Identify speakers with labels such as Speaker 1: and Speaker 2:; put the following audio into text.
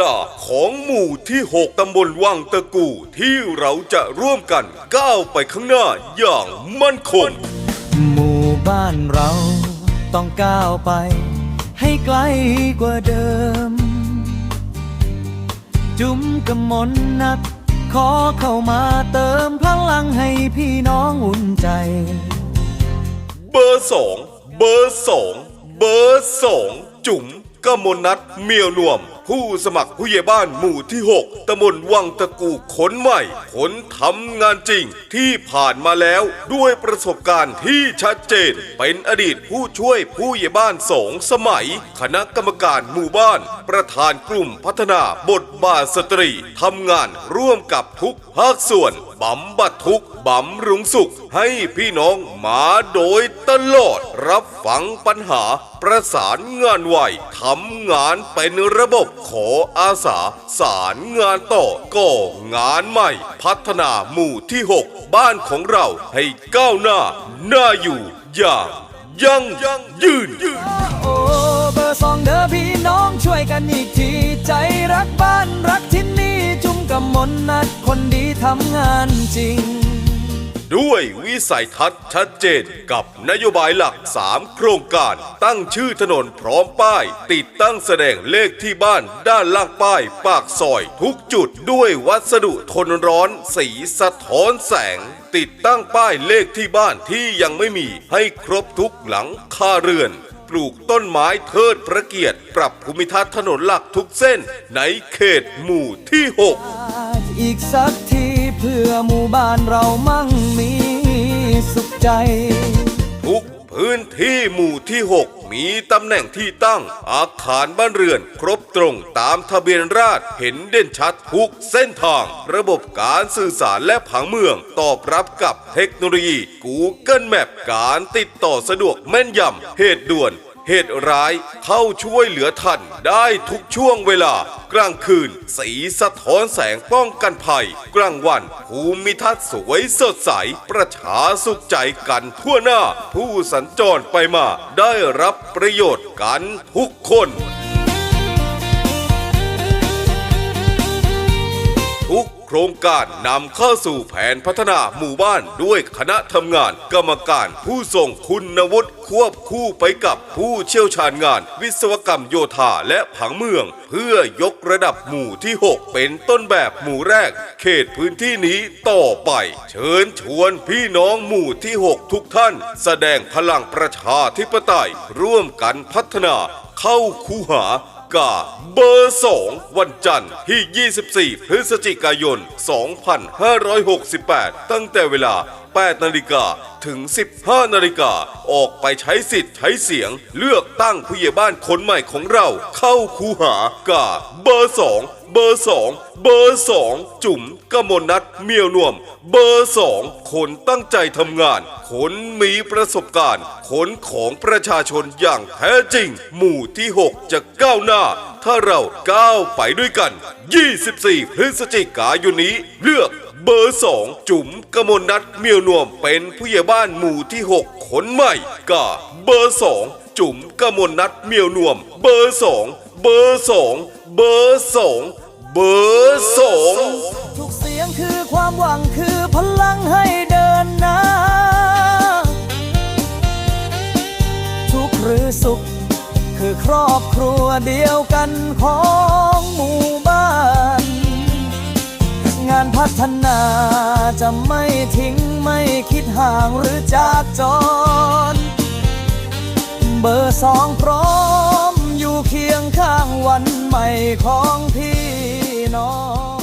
Speaker 1: ลาของหมู่ที่ 6 ตำบลวังตะกูที่เราจะร่วมกันก้าวไปข้างหน้าอย่างมั่นคง
Speaker 2: หมู่บ้านเราต้องก้าวไป ให้ไกลกว่าเดิม จุ้มกำมลนัด ขอเข้ามาเติมพลังให้พี่น้องอุ่นใจ
Speaker 1: เบอร์สองเบอร์สองเบอร์สองจุ๋มกมลนัทเมียวนวม ผู้สมัครผู้ใหญ่บ้านหมู่ที่ 6ตำบลวังตะกูขนใหม่ ขนทำงานจริงที่ผ่านมาแล้วด้วยประสบการณ์ที่ชัดเจน เป็นอดีตผู้ช่วยผู้ใหญ่บ้านสองสมัย คณะกรรมการหมู่บ้าน ประธานกลุ่มพัฒนาบทบาทสตรีทำงานร่วมกับทุกภาคส่วนบำบัดทุกบำรุงสุข ให้พี่น้องมาโดยตลอด รับฟังปัญหา ประสานงานไวทำงานเป็นระบบขออาสา สารงานต่อก่องานใหม่ พัฒนาหมู่ที่ 6 บ้านของเราให้ก้าวหน้าน่าอยู่อย่างยั่งยืน
Speaker 2: โอ้เบอร์สองเด้อพี่น้อง กันอีกทีใจรักบ้านรักที่นี่จุ้มกำมลนัดคนดีทำงานจริง
Speaker 1: ด้วยวิสัยทัศน์ชัดเจนกับนโยบายหลัก 3 โครงการ ตั้งชื่อถนนพร้อมป้าย ติดตั้งแสดงเลขที่บ้านด้านล่างป้าย ปากซอย ทุกจุดด้วยวัสดุทนร้อน สีสะท้อนแสงติดตั้งป้ายเลขที่บ้านที่ยังไม่มี ให้ครบทุกหลังคาเรือน ปลูกต้นไม้เทิดพระเกียรติ ปรับภูมิทัศน์ถนนหลักทุกเส้น ในเขตหมู่ที่ 6
Speaker 2: อีกสักทีเพื่อหมู่บ้านเรามั่งมีสุขใจ
Speaker 1: ทุกพื้นที่หมู่ที่ 6 มีตำแหน่งที่ตั้ง อาคารบ้านเรือน ครบตรงตามทะเบียนราษฎรเห็นเด่นชัดทุกเส้นทาง ระบบการสื่อสารและผังเมือง ตอบรับกับเทคโนโลยี Google Map การติดต่อสะดวกแม่นยำเหตุด่วน เหตุร้ายเข้าช่วยเหลือทันได้ทุกช่วงเวลากลางคืน สีสะท้อนแสงป้องกันภัย กลางวันภูมิทัศน์สวยสดใส ประชาสุขใจกันทั่วหน้า ผู้สัญจรไปมาได้รับประโยชน์กันทุกคน ทุกโครงการนำเข้าสู่แผนพัฒนาหมู่บ้านด้วยคณะทำงานกรรมการผู้ทรงคุณวุฒิควบคู่ไปกับผู้เชี่ยวชาญงาน วิศวกรรมโยธาและผังเมือง เพื่อยกระดับหมู่ที่ 6 เป็นต้นแบบหมู่แรก เขตพื้นที่นี้ต่อไป เชิญชวนพี่น้องหมู่ที่ 6 ทุกท่าน แสดงพลังประชาธิปไตย ร่วมกันพัฒนาเข้าคูหา กา เบอร์2วันจันทร์ที่ 24 พฤศจิกายน 2568 ตั้งแต่เวลา 8นาฬิกาถึง 15นาฬิกาออกไปใช้สิทธิ์ใช้เสียง เลือกตั้งผู้ใหญ่บ้านคนใหม่ของเรา เข้าคูหากาเบอร์2เบอร์2เบอร์2จุ๋มกมลนัทเมียวนวม เบอร์2คนตั้งใจทำงาน คนมีประสบการณ์ คนของประชาชนอย่างแท้จริง หมู่ที่ 6 จะก้าวหน้า ถ้าเราก้าวไปด้วยกัน 24 พฤศจิกายนนี้เลือก เบอร์2จุ๋มกมลนัทเมียวนวมเป็นผู้ใหญ่บ้านหมู่ที่ 6 คนใหม่กาเบอร์2จุ๋มกมลนัทเมียวนวม เบอร์2เบอร์2เบอร์2เบอร์2
Speaker 2: ทุกเสียงคือความหวังคือพลังให้เดินหน้าทุกหรือสุข คือครอบครัวเดียวกันของหมู่บ้าน การพัฒนาจะไม่ทิ้งไม่คิดห่างหรือจากจรเบอร์สองพร้อมอยู่เคียงข้างวันใหม่ของพี่น้อง